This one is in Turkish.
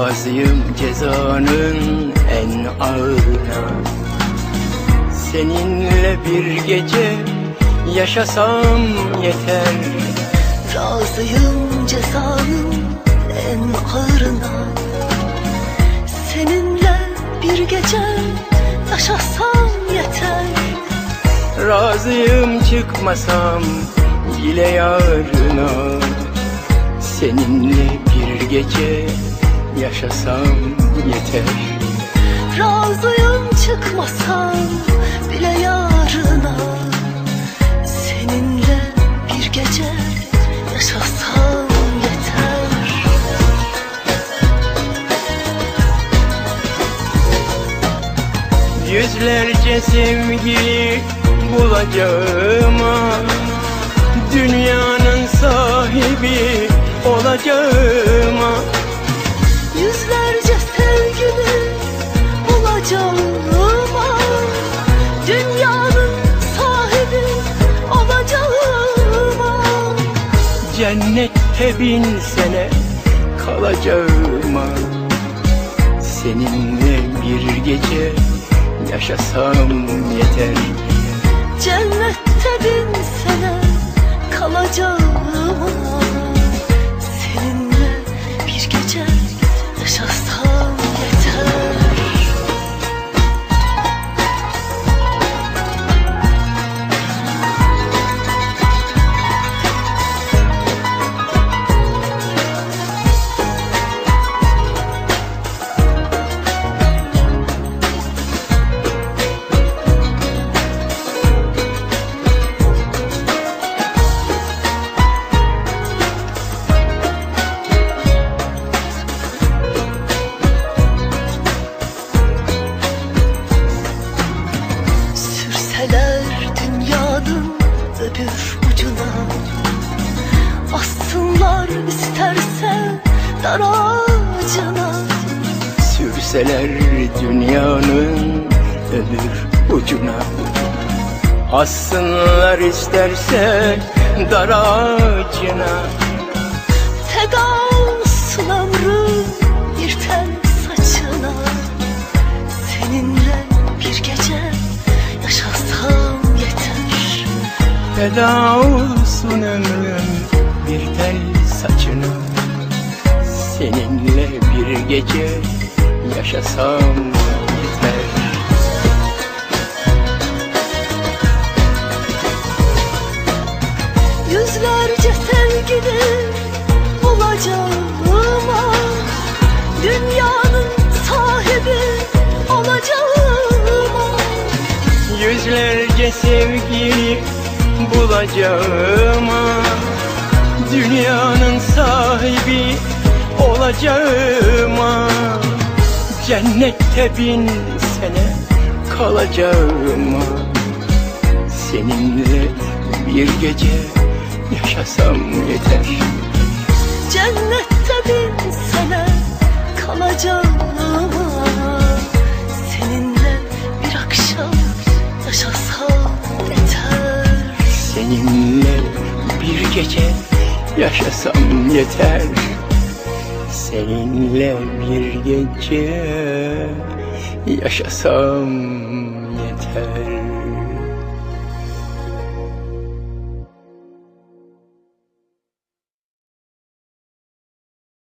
Razıyım cezanın en ağırına Seninle bir gece yaşasam yeter. Razıyım cezanın en ağırına Seninle bir gece yaşasam yeter. Razıyım çıkmasam bile yarına. Seninle bir gece yaşasam yeter. Razıyım çıkmasam bile yarına. Seninle bir gece yaşasam yeter. Yüzlerce sevgili bulacağıma Dünyanın sahibi olacağıma Cennette bin sene kalacağıma. Seninle bir gece yaşasam yeter. Cennette bin sene kalacağıma öbür ucuna. Assınlar isterse dar ağacına. Sürseler dünyanın öbür ucuna. Assınlar isterse dar ağacına. Feda Feda olsun ömrüm. Bir tel saçına Seninle bir gece yaşasam yeter Yüzlerce sevgili bulacağıma Dünyanın sahibi olacağıma Yüzlerce sevgili bulacağıma Dünyanın sahibi olacağıma Cennette bin sene kalacağıma Seninle bir gece yaşasam yeter. Cennette bin sene kalacağıma Seninle bir gece yaşasam yeter. Seninle bir gece yaşasam yeter